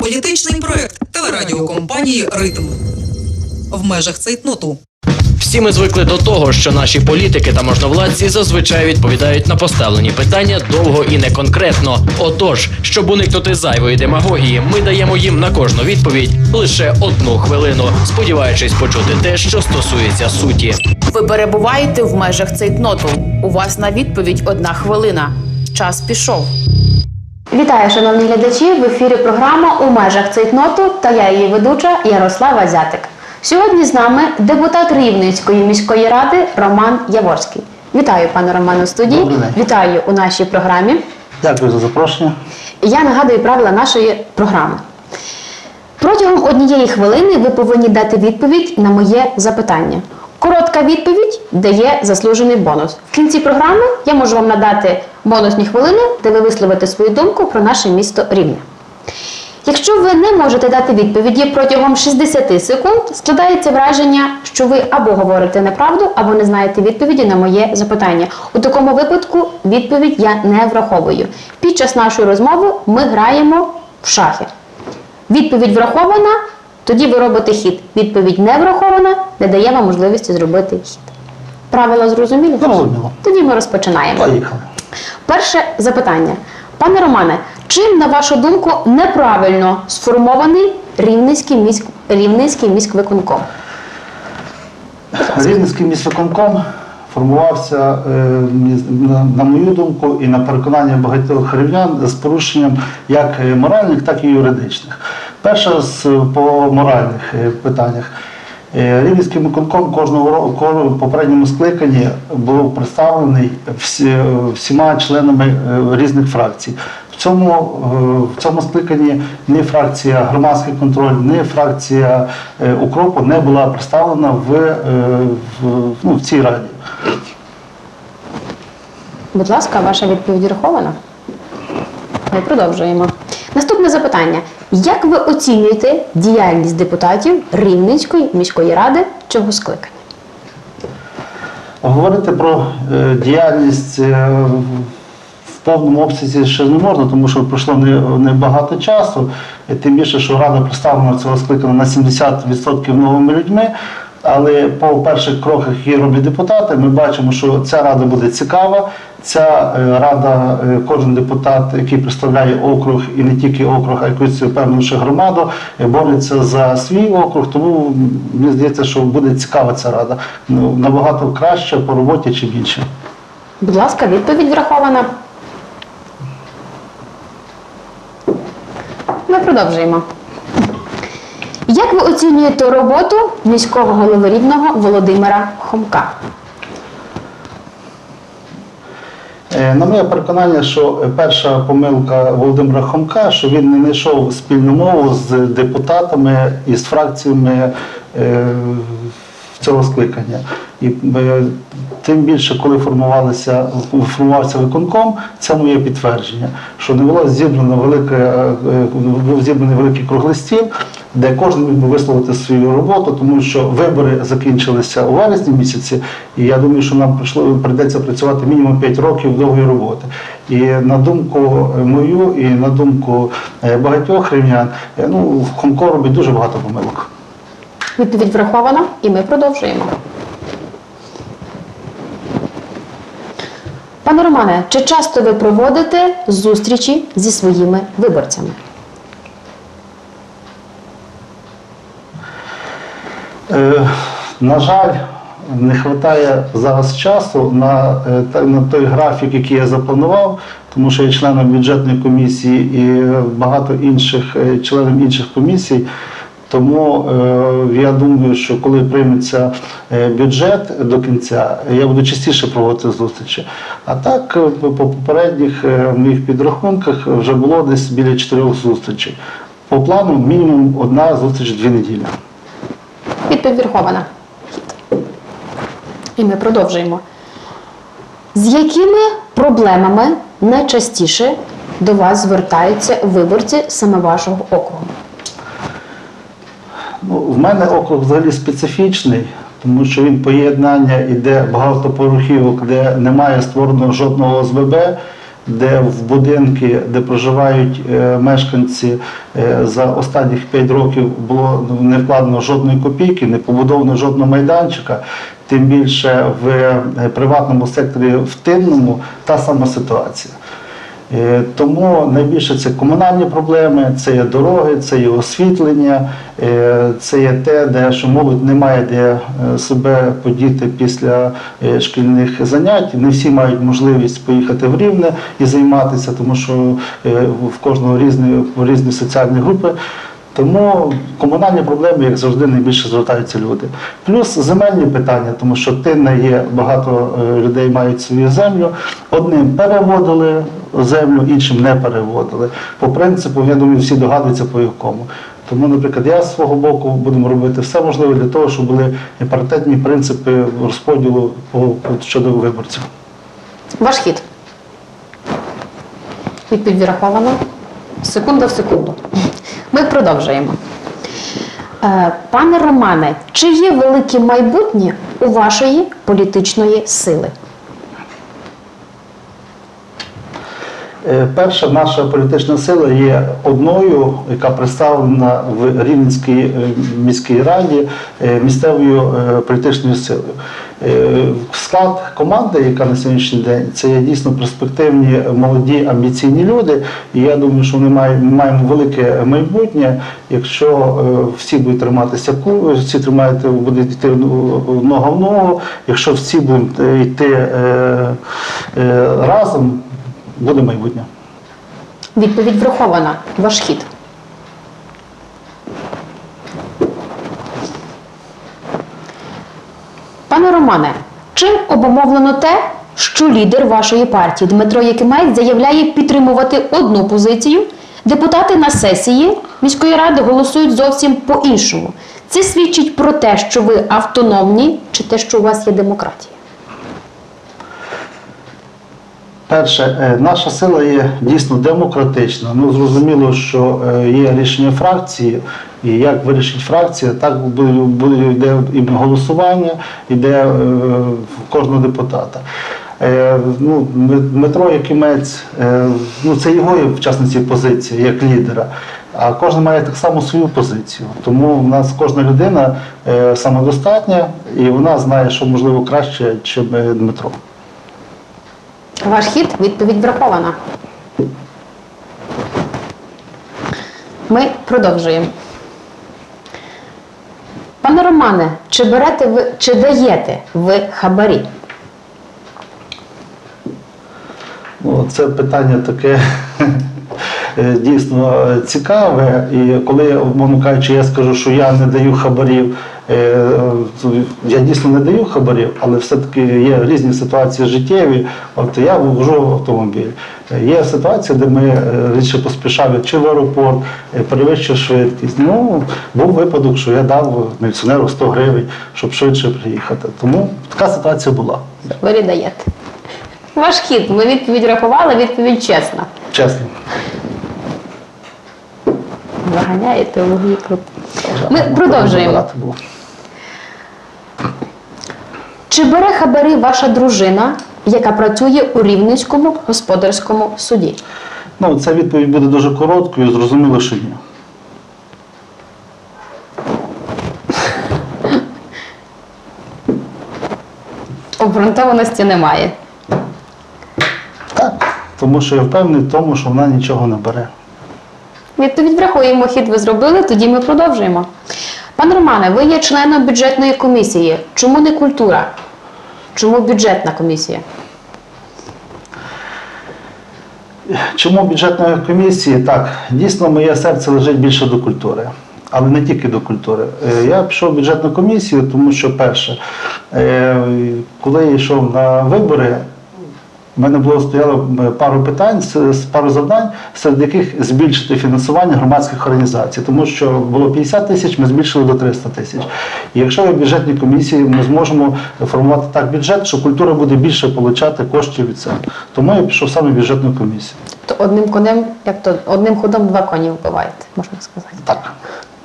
Політичний проект телерадіокомпанії Ритм в межах цейтноту. Всі ми звикли до того, що наші політики та можновладці зазвичай відповідають на поставлені питання довго і не конкретно. Отож, щоб уникнути зайвої демагогії, ми даємо їм на кожну відповідь лише одну хвилину, сподіваючись почути те, що стосується суті. Ви перебуваєте в межах цейтноту. У вас на відповідь одна хвилина. Час пішов. Вітаю, шановні глядачі! В ефірі програма у межах цейтноту та я її ведуча Ярослава Зятик. Сьогодні з нами депутат Рівненської міської ради Роман Яворський. Вітаю, пане Романе, у студії. Добрий день. Вітаю у нашій програмі. Дякую за запрошення. Я нагадую правила нашої програми. Протягом однієї хвилини ви повинні дати відповідь на моє запитання. Коротка відповідь дає заслужений бонус. В кінці програми я можу вам надати бонусні хвилини, де ви висловите свою думку про наше місто Рівне. Якщо ви не можете дати відповіді протягом 60 секунд, складається враження, що ви або говорите неправду, або не знаєте відповіді на моє запитання. У такому випадку відповідь я не враховую. Під час нашої розмови ми граємо в шахи. Відповідь врахована, тоді ви робите хід. Відповідь не врахована, не дає вам можливості зробити хід. Правила зрозумілі? Зрозуміло. Тоді ми розпочинаємо. Поїхали. Перше запитання. Пане Романе, чим, на вашу думку, неправильно сформований Рівненський міськ... Рівненський міськвиконком? Рівненський міськвиконком формувався, е, на- мою думку, і на переконання багатьох рівнян з порушенням як е, моральних, так і юридичних. Перше з по моральних е, питаннях. Е, Рівненський виконком кожного року попередньому скликанні був представлений всі, всіма членами е, різних фракцій. В цьому, е, в цьому скликанні ні фракція громадський контроль, ні фракція е, укропу не була представлена в, е, в, ну, в цій раді. Будь ласка, ваша відповідь врахована? Ми продовжуємо. Наступне запитання. Як ви оцінюєте діяльність депутатів Рівненської міської ради цього скликання? Говорити про е, діяльність е, в повному обсязі ще не можна, тому що пройшло не, не часу. Тим більше, що рада представлена цього скликана на 70% новими людьми. Але по перших кроках, які роблять депутати, ми бачимо, що ця рада буде цікава. Ця е, рада, е, кожен депутат, який представляє округ і не тільки округ, а якусь певну ще громаду, е, бореться за свій округ. Тому мені здається, що буде цікава ця рада. Ну, набагато краще по роботі чи більше. Будь ласка, відповідь врахована. Ми продовжуємо. Як ви оцінюєте роботу міського голови рівного Володимира Хомка? Е, На моє переконання, що е, перша помилка Володимира Хомка, що він не знайшов спільну мову з депутатами і з фракціями е, цього скликання. І е, тим більше, коли формувалися, формувався виконком, це моє підтвердження, що не було зібрано велике, е, е, зібраний великий круглий стіл, де кожен міг би висловити свою роботу, тому що вибори закінчилися у вересні місяці, і я думаю, що нам прийшло прийдеться працювати мінімум 5 років довгої роботи. І на думку мою, і на думку е, багатьох рівнян, е, ну Хомко робить дуже багато помилок. Відповідь врахована, і ми продовжуємо. Пане Романе, чи часто ви проводите зустрічі зі своїми виборцями? На жаль, не вистачає зараз часу на, е, на той графік, який я запланував, тому що я членом бюджетної комісії і багато інших е, членів інших комісій. Тому е, я думаю, що коли прийметься е, бюджет до кінця, я буду частіше проводити зустрічі. А так, е, по попередніх е, моїх підрахунках вже було десь біля чотирьох зустрічей. По плану мінімум одна зустріч дві неділі. Відповідь. І ми продовжуємо. З якими проблемами найчастіше до вас звертаються виборці саме вашого округу? Ну, в мене округ взагалі специфічний, тому що він поєднання іде багатоповерхівок, де немає створено жодного ОСББ, де в будинки, де проживають е, мешканці е, за останніх 5 років було не вкладено жодної копійки, не побудовано жодного майданчика. Тим більше в е, приватному секторі в тинному та сама ситуація. Е, Тому найбільше це комунальні проблеми, це є дороги, це є освітлення, е, це є те, де що молодь не має де е, себе подіти після шкільних занять. Не всі мають можливість поїхати в Рівне і займатися, тому що в кожного різні, різні соціальні групи. Тому комунальні проблеми, як завжди, найбільше звертаються люди. Плюс земельні питання, тому що тинне є, багато е, людей мають свою землю. Одним переводили землю, іншим не переводили. По принципу, я думаю, всі догадуються по якому. Тому, наприклад, я з свого боку будемо робити все можливе для того, щоб були паритетні принципи розподілу по, по- щодо виборців. Ваш хід. Відповідь врахована. Секунда в секунду. Ми продовжуємо. Е, Пане Романе, чи є велике майбутнє у вашої політичної сили? Е, Перша наша політична сила є одною, яка представлена в Рівненській е, міській раді місцевою політичною силою. Е, Склад команди, яка на сьогоднішній день, це є дійсно перспективні, молоді, амбіційні люди. І я думаю, що ми маємо велике майбутнє, якщо е, всі будуть триматися всі тримають, будуть йти нога в ногу, якщо всі будуть е, йти е, е, разом буде майбутнє. Відповідь врахована. Ваш хід. Пане Романе, чим обумовлено те, що лідер вашої партії Дмитро Якимець заявляє підтримувати одну позицію, депутати на сесії міської ради голосують зовсім по-іншому. Це свідчить про те, що ви автономні, чи те, що у вас є демократія. Перше, е, наша сила є дійсно демократична. Ну зрозуміло, що е, є рішення фракції, і як вирішить фракція, так буде, йде і голосування, йде е, кожного депутата. Ну, Дмитро Якимець, ну це його є, в частності позиція як лідера. А кожен має так само свою позицію. Тому в нас кожна людина самодостатня і вона знає, що можливо краще, ніж Дмитро. Ваш хід відповідь врахована. Ми продовжуємо. Пане Романе, чи берете ви, чи даєте ви хабарі? Ну, це питання таке дійсно цікаве. І коли, умовно кажучи, я скажу, що я не даю хабарів, я дійсно не даю хабарів, але все-таки є різні ситуації життєві. От я вожу автомобіль. Е, Є ситуація, де ми е, рідше поспішали чи в аеропорт, е, перевищив швидкість. Ну, був випадок, що я дав міліціонеру 100 гривень, щоб швидше приїхати. Тому така ситуація була. Ви не даєте. Ваш хід. Ви відповідь рахували, відповідь чесна. Чесно. Заганяєте в углі. Ми продовжуємо. Чи бере хабарі ваша дружина, яка працює у Рівненському господарському суді? Ну, ця відповідь буде дуже короткою, зрозуміло, що ні. Обґрунтованості немає. Так. Тому що я впевнений в тому, що вона нічого не бере. Відповідь врахуємо, хід ви зробили, тоді ми продовжуємо. Пане Романе, ви є членом бюджетної комісії. Чому не культура? Чому бюджетна комісія? Чому бюджетної комісії? Так, дійсно, моє серце лежить більше до культури, але не тільки до культури. Е, Я пішов в бюджетну комісію, тому що, перше, е, коли я йшов на вибори, в мене було стояло пару питань, пару завдань, серед яких збільшити фінансування громадських організацій, тому що було 50 тисяч, ми збільшили до 300 тисяч. І якщо в бюджетній комісії ми зможемо формувати так бюджет, що культура буде більше отримати коштів від цього. Тому я пішов саме в бюджетну комісію. То одним конем, як то одним ходом два коні вбиваєте, можна сказати. Так,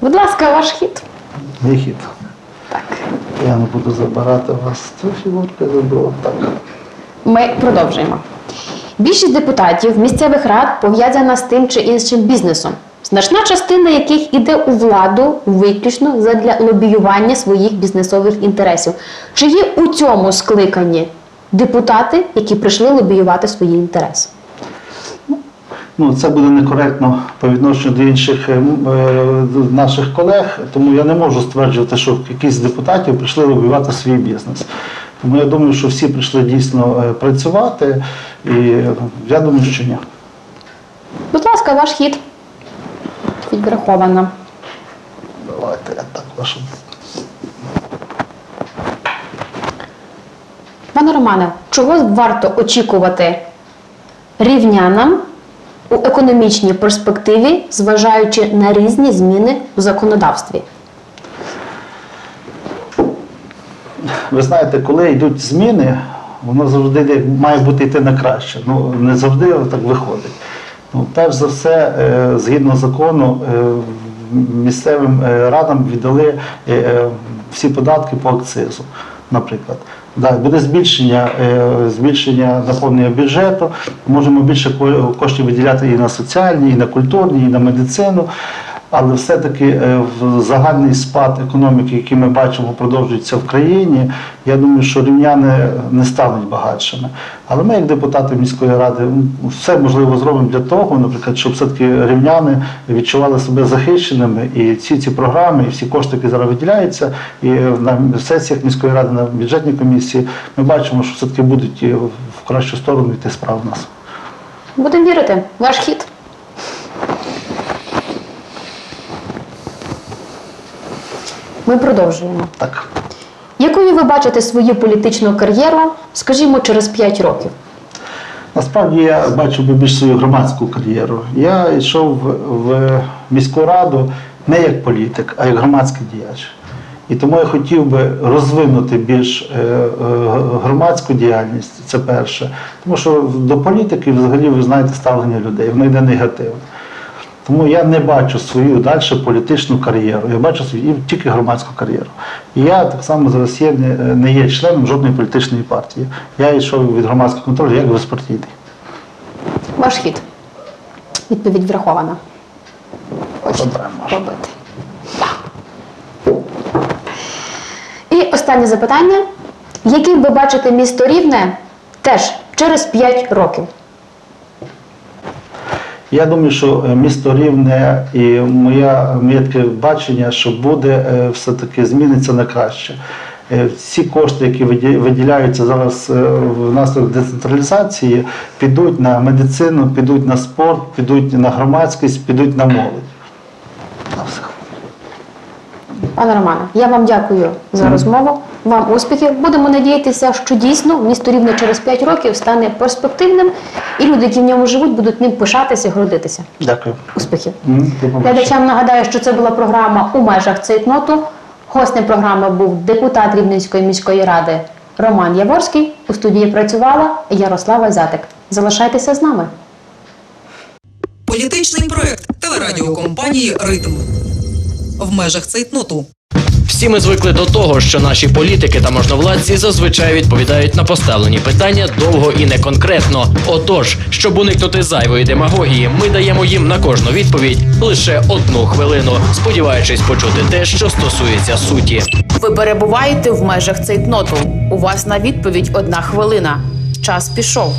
Будь ласка, ваш хід. мій хід. Так. Я не буду забирати вас цю фігурку, заберу. Так. Ми продовжуємо. Більшість депутатів місцевих рад пов'язана з тим чи іншим бізнесом, значна частина яких іде у владу виключно задля лобіювання своїх бізнесових інтересів. Чи є у цьому скликанні депутати, які прийшли лобіювати свої інтереси? Ну, це буде некоректно по відношенню до інших е, е, наших колег, тому я не можу стверджувати, що якісь депутатів прийшли лобіювати свій бізнес. Тому я думаю, що всі прийшли дійсно е, працювати, і я думаю, що ні. Будь ласка, ваш хід. Відраховано. Давайте я так вашу. Пане Романе, чого варто очікувати рівнянам у економічній перспективі, зважаючи на різні зміни у законодавстві? Ви знаєте, коли йдуть зміни, воно завжди має бути йти на краще. Ну не завжди так виходить. Ну, перш за все, е, згідно закону, е, місцевим е, радам віддали всі податки по акцизу, наприклад. Да, буде збільшення, збільшення наповнення бюджету, можемо більше коштів виділяти і на соціальні, і на культурні, і на медицину. Але все-таки е, в загальний спад економіки, який ми бачимо, продовжується в країні. Я думаю, що рівняни не стануть багатшими. Але ми, як депутати міської ради, все можливо зробимо для того, наприклад, щоб все-таки рівняни відчували себе захищеними. І ці ці програми, і всі кошти, які зараз виділяються, і на сесіях міської ради, на бюджетній комісії, ми бачимо, що все-таки будуть в кращу сторону йти справа в нас. Будемо вірити. Ваш хід. Ми продовжуємо. Так. Якою ви бачите свою політичну кар'єру, скажімо, через 5 років? Насправді я бачу би більш свою громадську кар'єру. Я йшов в, в міську раду не як політик, а як громадський діяч. І тому я хотів би розвинути більш е, е, громадську діяльність, це перше. Тому що до політики взагалі ви знаєте ставлення людей, воно йде негативно. Тому я не бачу свою далі політичну кар'єру. Я бачу свою тільки громадську кар'єру. І я так само зараз є, не, не є членом жодної політичної партії. Я йшов від громадського контролю як безпартійний. Ваш хід. Відповідь врахована. Хочете робити. І останнє запитання. Яким ви бачите місто Рівне теж через 5 років? Я думаю, що е, місто Рівне і моя, моє таке бачення, що буде е, все-таки зміниться на краще. Е, Всі кошти, які виділяються зараз внаслідок децентралізації, підуть на медицину, підуть на спорт, підуть на громадськість, підуть на молодь. Пане Романе, я вам дякую за розмову. Вам успіхів. Будемо надіятися, що дійсно місто Рівне через 5 років стане перспективним, і люди, які в ньому живуть, будуть ним пишатися і гордитися. Дякую. Успіхів! Глядачам нагадаю, що це була програма у межах цейтноту. Гостем програми був депутат Рівненської міської ради Роман Яворський. У студії працювала Ярослава Зятик. Залишайтеся з нами. Політичний проект телерадіокомпанії Ритм в межах цейтноту. Всі ми звикли до того, що наші політики та можновладці зазвичай відповідають на поставлені питання довго і не конкретно. Отож, щоб уникнути зайвої демагогії, ми даємо їм на кожну відповідь лише одну хвилину, сподіваючись почути те, що стосується суті. Ви перебуваєте в межах цейтноту. У вас на відповідь одна хвилина. Час пішов.